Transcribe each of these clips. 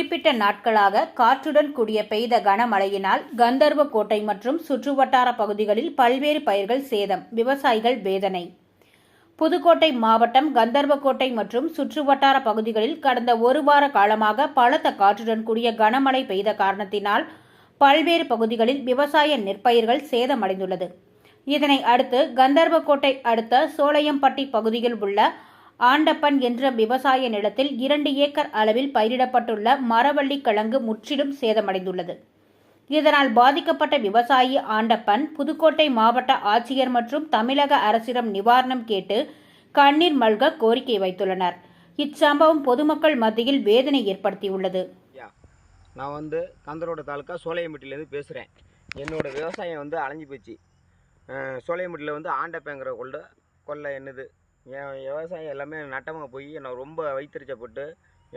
குறிப்பிட்ட நாட்களாக காற்றுடன் கூடிய பெய்த கனமழையினால் கந்தர்வக்கோட்டை மற்றும் சுற்றுவட்டார பகுதிகளில் பல்வேறு பயிர்கள் சேதம் விவசாயிகள் வேதனை. புதுக்கோட்டை மாவட்டம் கந்தர்வக்கோட்டை மற்றும் சுற்றுவட்டார பகுதிகளில் கடந்த ஒரு வார காலமாக பலத்த காற்றுடன் கூடிய கனமழை பெய்த காரணத்தினால் பல்வேறு பகுதிகளில் விவசாய நெற்பயிர்கள் சேதமடைந்துள்ளது. இதனை அடுத்து கந்தர்வக்கோட்டை அடுத்த சோளையம்பட்டி பகுதியில் உள்ள ஆண்டப்பன் என்ற விவசாய நிலத்தில் இரண்டு ஏக்கர் அளவில் பயிரிடப்பட்டுள்ள மரவள்ளி கிழங்கு முற்றிலும் சேதமடைந்துள்ளது. இதனால் பாதிக்கப்பட்ட விவசாயி ஆண்டப்பன் புதுக்கோட்டை மாவட்ட ஆட்சியர் மற்றும் தமிழக அரசிடம் நிவாரணம் கேட்டு கண்ணீர் மல்க கோரிக்கை வைத்துள்ளனர். இச்சம்பவம் பொதுமக்கள் மத்தியில் வேதனை ஏற்படுத்தியுள்ளது. நான் வந்து கந்தரோட தாலுக்கா சோலையம்பட்டிலேருந்து பேசுகிறேன் என்னோட விவசாயம் வந்து அலைஞ்சு போச்சு. சோலையம்பட்டியில் வந்து ஆண்டப்பேங்கிற கொள்ள கொள்ளை என்னது? என் விவசாயம் எல்லாமே நட்டமாக போய் எனக்கு ரொம்ப வயிற்றுச்சப்பட்டு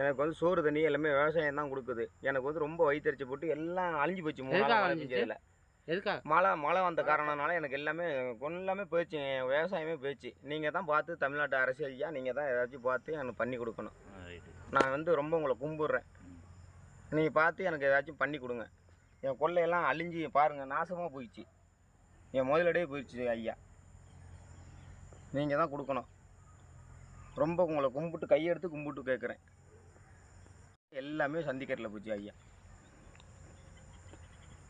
எனக்கு வந்து சோறு தண்ணி எல்லாமே விவசாயம் தான் கொடுக்குது. எனக்கு வந்து ரொம்ப வயிற்றுச்சப்பட்டு எல்லாம் அழிஞ்சு போச்சு மூணு. எதுக்கா மழை மழை வந்த காரணனால எனக்கு எல்லாமே எல்லாமே போயிடுச்சு. என் விவசாயமே போயிடுச்சு. நீங்கள் தான் பார்த்து தமிழ்நாட்டு அரசு ஐயா நீங்கள் தான் ஏதாச்சும் பார்த்து எனக்கு பண்ணி கொடுக்கணும். நான் வந்து ரொம்ப உங்களை கும்பிட்றேன். நீங்கள் பார்த்து எனக்கு ஏதாச்சும் பண்ணி கொடுங்க. என் கொள்ளையெல்லாம் அழிஞ்சு பாருங்கள் நாசமாக போயிடுச்சு. என் முதலடியே போயிடுச்சு ஐயா. நீங்கள் தான் கொடுக்கணும். ரொம்ப உங்களை கும்பிட்டு கையெடுத்து கும்பிட்டு கேட்குறேன் எல்லாமே சந்திக்கட்டில் போச்சு ஐயா.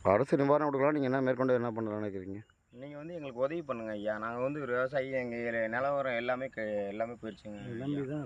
அரசு நிவாரணம் கொடுக்கலாம் நீங்கள் என்ன மேற்கொண்டு என்ன பண்ணலாம்னு நினைக்கிறீங்க? நீங்கள் வந்து எங்களுக்கு உதவி பண்ணுங்க ஐயா. நாங்கள் வந்து ஒரு விவசாயி எங்கள் நிலவரம் எல்லாமே கே- எல்லாமே போயிடுச்சுங்க.